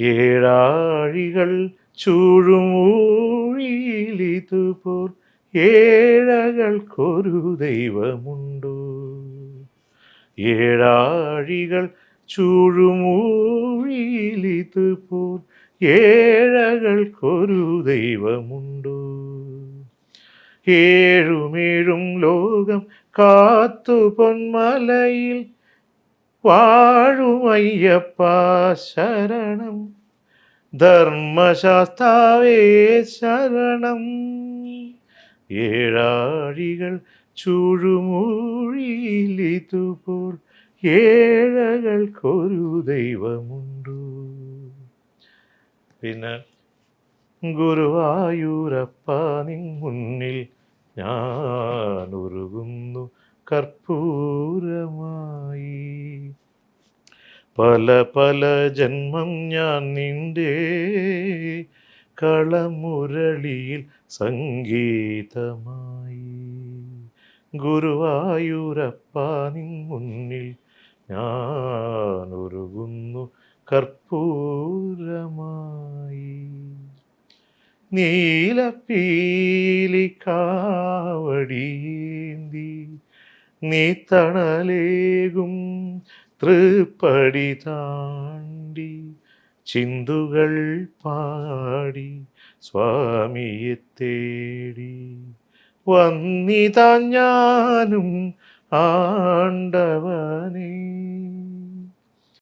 ഏഴാഴികൾ ചൂഴുമൂഴിയിലിതുപോൽ ഏഴകൾക്കൊരു ദൈവമുണ്ടോ. ഏഴാഴികൾ ചൂഴുമൂഴിയിലിതുപോൽ ഏഴകൾക്കൊരു ദൈവമുണ്ടോ. ഏഴുമേഴും ലോകം കാത്തു പൊന്മലയിൽ വാഴുമയ്യപ്പ ശരണം. ധർമ്മശാസ്താവേ ശരണം. ഏഴാഴികൾ ചുഴുമൂഴിയിലിതുപോൽ ഏഴകൾക്കൊരു ദൈവമുണ്ടു. പിന്നെ ഗുരുവായൂരപ്പ നിൻ മുന്നിൽ ഞാൻ ഉരുകുന്നു കർപ്പൂരമായി പല പല ജന്മം ഞാൻ നിന്റെ കളമുരളിയിൽ സംഗീതമായി. ഗുരുവായൂരപ്പ നിൻ മുന്നിൽ ഞാൻ ഉരുകുന്നു കർപ്പൂരമായി. നീലപ്പീലി നീ തണലേകും തൃപ്പടി താണ്ടി ചിന്തുകൾ പാടി സ്വാമിയെ തേടി. വന്നിതാ ഞാനും ആണ്ടവനേ